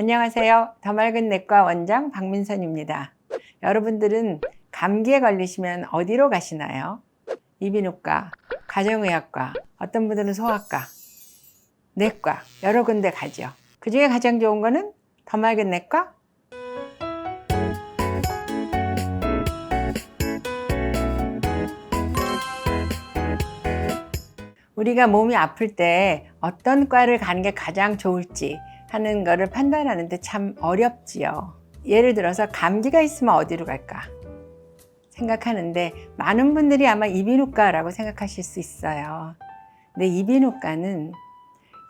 안녕하세요. 더 맑은 내과 원장 박민선입니다. 여러분들은 감기에 걸리시면 어디로 가시나요? 이비인후과, 가정의학과, 어떤 분들은 소아과, 내과 여러 군데 가죠. 그 중에 가장 좋은 거는 더 맑은 내과? 우리가 몸이 아플 때 어떤 과를 가는 게 가장 좋을지 하는 거를 판단하는데 참 어렵지요. 예를 들어서 감기가 있으면 어디로 갈까? 생각하는데 많은 분들이 아마 이비인후과라고 생각하실 수 있어요. 근데 이비인후과는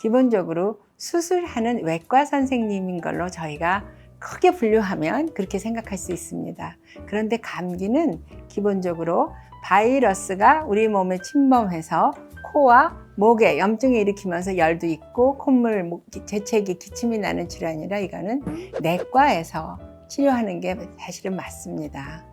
기본적으로 수술하는 외과 선생님인 걸로 저희가 크게 분류하면 그렇게 생각할 수 있습니다. 그런데 감기는 기본적으로 바이러스가 우리 몸에 침범해서 코와 목에 염증을 일으키면서 열도 있고 콧물, 목, 재채기, 기침이 나는 질환이라 이거는 내과에서 치료하는 게 사실은 맞습니다.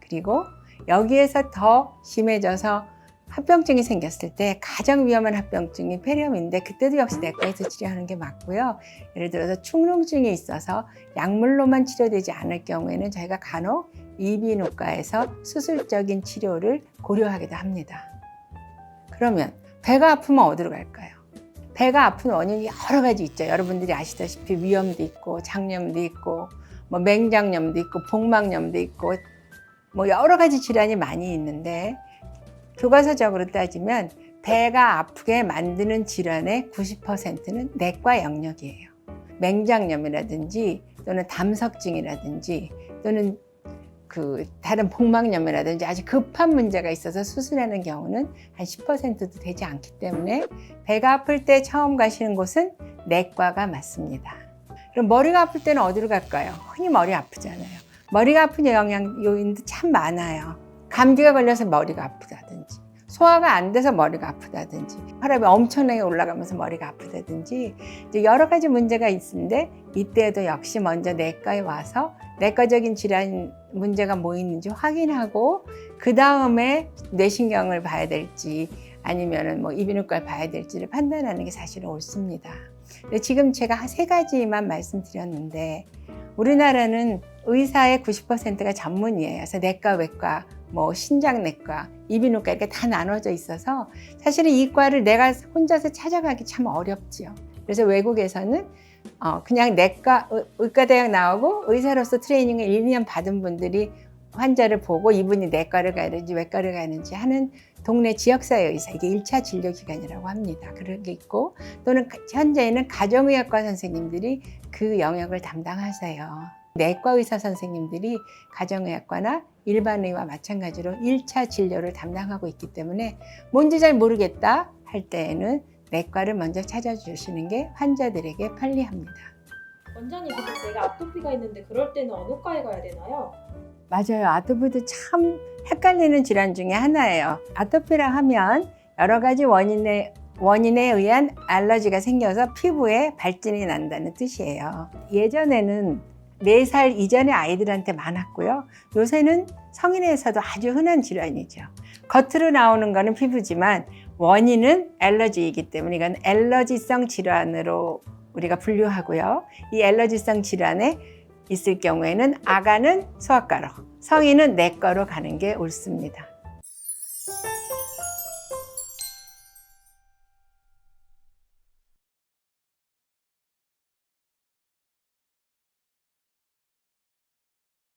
그리고 여기에서 더 심해져서 합병증이 생겼을 때 가장 위험한 합병증이 폐렴인데 그때도 역시 내과에서 치료하는 게 맞고요. 예를 들어서 축농증이 있어서 약물로만 치료되지 않을 경우에는 저희가 간혹 이비인후과에서 수술적인 치료를 고려하기도 합니다. 그러면 배가 아프면 어디로 갈까요? 배가 아픈 원인이 여러 가지 있죠. 여러분들이 아시다시피 위염도 있고 장염도 있고 뭐 맹장염도 있고 복막염도 있고 뭐 여러 가지 질환이 많이 있는데 교과서적으로 따지면 배가 아프게 만드는 질환의 90%는 내과 영역이에요. 맹장염이라든지 또는 담석증이라든지 또는 그 다른 복막염이라든지 아주 급한 문제가 있어서 수술하는 경우는 한 10%도 되지 않기 때문에 배가 아플 때 처음 가시는 곳은 내과가 맞습니다. 그럼 머리가 아플 때는 어디로 갈까요? 흔히 머리 아프잖아요. 머리가 아픈 영양 요인도 참 많아요. 감기가 걸려서 머리가 아프다든지, 소화가 안 돼서 머리가 아프다든지, 혈압이 엄청나게 올라가면서 머리가 아프다든지, 여러 가지 문제가 있는데 이때에도 역시 먼저 내과에 와서 내과적인 질환 문제가 뭐 있는지 확인하고 그 다음에 뇌신경을 봐야 될지 아니면은 뭐 이비인후과를 봐야 될지를 판단하는 게 사실은 옳습니다. 근데 지금 제가 세 가지만 말씀드렸는데 우리나라는 의사의 90%가 전문이에요. 그래서 내과, 외과, 뭐 신장내과, 이비인후과 이렇게 다 나눠져 있어서 사실은 이 과를 내가 혼자서 찾아가기 참 어렵지요. 그래서 외국에서는 어, 그냥 내과, 의- 의과대학 나오고 의사로서 트레이닝을 1, 2년 받은 분들이 환자를 보고 이분이 내과를 가는지 외과를 가는지 하는 동네 지역사회 의사, 이게 1차 진료기관이라고 합니다. 그런 게 있고 또는 가- 현재는 가정의학과 선생님들이 그 영역을 담당하세요. 내과 의사 선생님들이 가정의학과나 일반의와 마찬가지로 1차 진료를 담당하고 있기 때문에 뭔지 잘 모르겠다 할 때에는 내과를 먼저 찾아주시는 게 환자들에게 편리합니다. 원장님 근데 제가 아토피가 있는데 그럴 때는 어느 과에 가야 되나요? 맞아요. 아토피도 참 헷갈리는 질환 중에 하나예요. 아토피라 하면 여러 가지 원인에 원인에 의한 알러지가 생겨서 피부에 발진이 난다는 뜻이에요. 예전에는 4살 이전의 아이들한테 많았고요. 요새는 성인에서도 아주 흔한 질환이죠. 겉으로 나오는 거는 피부지만 원인은 알러지이기 때문에 이건 알러지성 질환으로 우리가 분류하고요. 이 알러지성 질환에 있을 경우에는 아가는 소아과로, 성인은 내과로 가는 게 옳습니다.